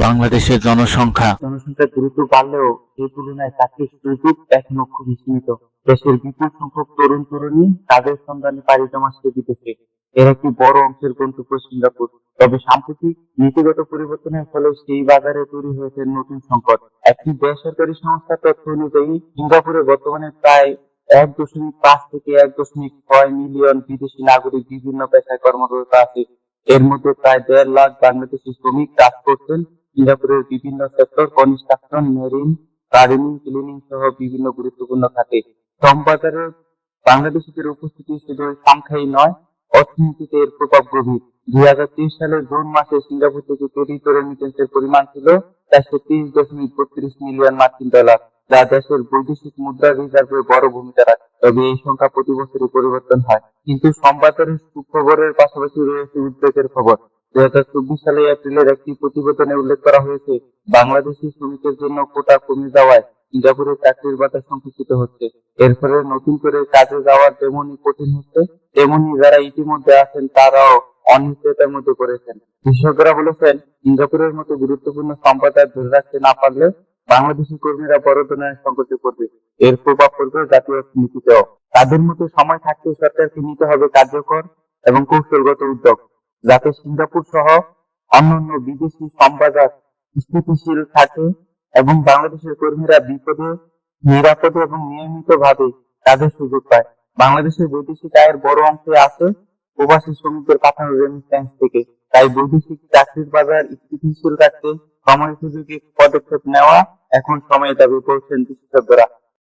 বাংলাদেশের জনসংখ্যা জনসংখ্যার দ্রুত বাড়লেও সেই তুলনায় চাকরির সুযোগ এখনও খুবই সীমিত। দেশের বিপুল সংখ্যক তরুণ তরুণী কাজের সন্ধানে পাড়ি জমাচ্ছে বিদেশে এর একটি বড় অংশের গন্তব্য সিঙ্গাপুর তবে সাম্প্রতিক নীতিগত পরিবর্তনের ফলে সেই বাজারে তৈরি হয়েছে নতুন সংকট। একটি বেসরকারি সংস্থার তথ্য অনুযায়ী, সিঙ্গাপুরে বর্তমানে প্রায় এক দশমিক পাঁচ থেকে এক দশমিক ছয় মিলিয়ন বিদেশি নাগরিক বিভিন্ন পেশায় কর্মরত আছে। এর মধ্যে প্রায় দেড় লাখ বাংলাদেশি শ্রমিক কাজ করছেন। সিঙ্গাপুরের বিভিন্ন sector construction marine gardening cleaning সহ বিভিন্ন গুরুত্বপূর্ণ খাতে। শ্রম বাজারে বাংলাদেশিদের উপস্থিতি শুধু সংখ্যাই নয়, অর্থনীতিতে এর প্রভাব গভীর। দুই হাজার তেইশ সালের জুন মাসে সিঙ্গাপুর থেকে ক্রেডিট রেমিটেন্সের পরিমাণ ছিল চারশো তিরিশ দশমিক বত্রিশ মিলিয়ন মার্কিন ডলার, যা দেশের বৈদেশিক মুদ্রা রিজার্ভে বড় ভূমিকা রাখে। তবে এই সংখ্যা প্রতি বছরই পরিবর্তন হয়। কিন্তু সম্বাদের সুখবরের পাশাপাশি রয়েছে উদ্বেগের খবর। দুই হাজার চব্বিশ সালে এপ্রিলের একটি প্রতিবেদনে জন্য কমে যাওয়ায় বলেছেন সিঙ্গাপুরের মতো গুরুত্বপূর্ণ সম্প্রদায় ধরে রাখতে না পারলে বাংলাদেশি কর্মীরা বড় ধরনের সংকটে পড়বে। এর প্রভাব পড়বে জাতীয় অর্থনীতিতেও। তাদের মধ্যে সময় থাকতে সরকারকে নিতে হবে কার্যকর এবং কৌশলগত উদ্যোগ। যাতে সিঙ্গাপুর সহ অন্যান্য বিদেশি সম্বাজার স্থিতিশীল থাকে এবং বাংলাদেশের কর্মীরা বিপদে, নিরাপদে এবং নিয়মিত ভাবে কাজের সুযোগ পায়। বাংলাদেশের বৈদেশিক আয়ের বড় অংশে আছে প্রবাসী শ্রমিকদের পাঠানো রেমিটেন্স থেকে। তাই বৈদেশিক চাকরির বাজার স্থিতিশীল রাখতে সময় সুযোগে পদক্ষেপ নেওয়া এখন সময় দাবি করছেন বিশেষজ্ঞরা